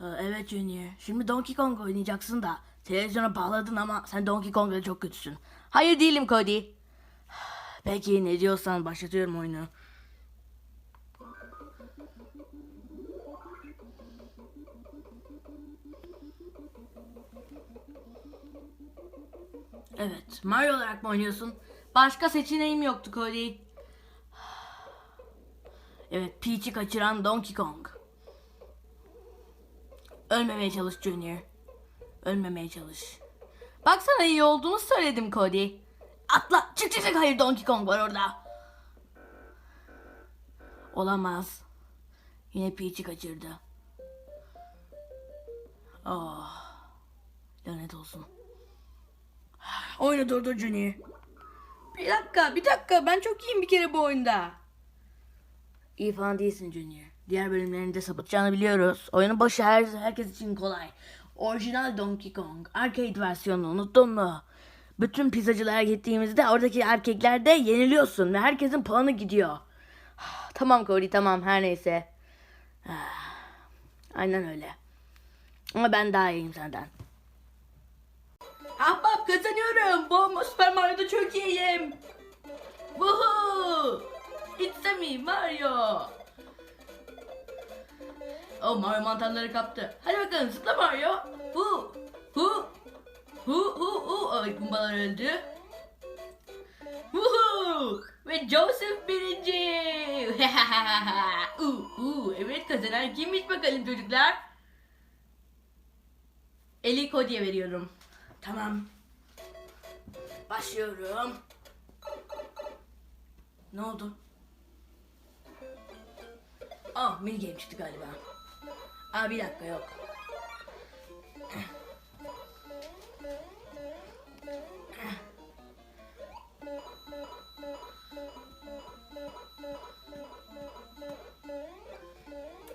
Evet Junior. Şimdi Donkey Kong oynayacaksın da. Televizyona bağladın ama sen Donkey Kong'da çok kötüsün. Hayır değilim Cody. Peki ne diyorsan başlatıyorum oyunu. Evet, Mario olarak mı oynuyorsun? Başka seçeneğim yoktu Cody. Evet, Peach'i kaçıran Donkey Kong. Ölmemeye çalış Junior. Ölmemeye çalış. Baksana iyi olduğunu söyledim Cody. Atla, çık çık çık. Hayır Donkey Kong var orada. Olamaz. Yine Peach'i kaçırdı. Oh. Lanet olsun. Oyunu durdur Junior. Bir dakika, bir dakika. Ben çok iyiyim bir kere bu oyunda. İyi falan değilsin Junior. Diğer bölümlerinde sapıtacağını biliyoruz. Oyunun başı her, herkes için kolay. Orijinal Donkey Kong. Arcade versiyonunu unuttun mu? Bütün pizzacılara gittiğimizde oradaki erkeklerde yeniliyorsun ve herkesin puanı gidiyor. Tamam Cody tamam her neyse. Ah, Aynen öyle. Ama ben daha iyiyim senden. Ahbap kazanıyorum. Bu Super Mario'da çok iyiyim. Woohoo! It's me Mario. Oh Mario mantarları kaptı. Hadi bakalım zıpla Mario. Hu hu hu hu hu. Ay kumbalar öldü. Woohoo! Ve Joseph birinci. uh, uh. Evet kazanan kimmiş bakalım çocuklar? Eli Cody'ye veriyorum. Tamam. Başlıyorum. Ne oldu? Ah mini game çıktı galiba. Aa bir dakika yok.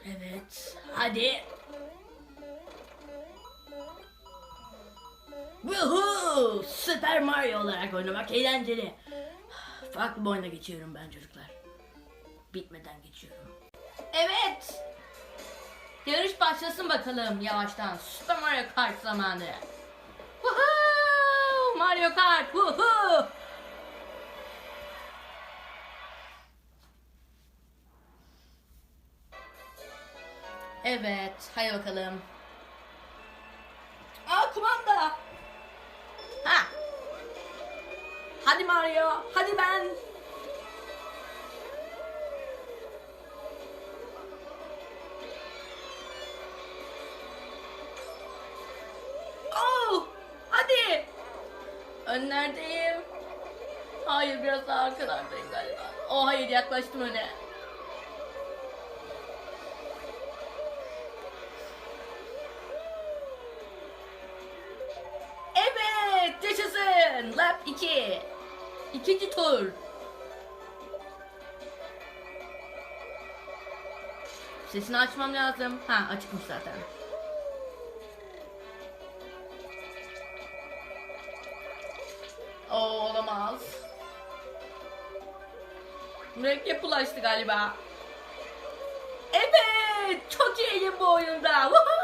Evet. Hadi. Woohoo! Super Mario olarak oynamak eğlenceli. Farklı bir oyuna geçiyorum ben çocuklar. Bitmeden geçiyorum. Evet. Yarış başlasın bakalım yavaştan. Super Mario Kart zamanı. Woohoo! Mario Kart. Woohoo! Evet, hadi bakalım. Aa kumanda. Ha. Hadi Mario, hadi ben. Önlerdeyim. Hayır, biraz daha arkalardayım galiba. Oh hayır, yaklaştım öne. Evet, yaşasın. Lap 2. İkinci tur. Sesini açmam lazım. Ha, açıkmış zaten. Oo, olamaz. Mürekkep bulaştı galiba. Evet, çok iyiyim bu oyunda. Woohoo!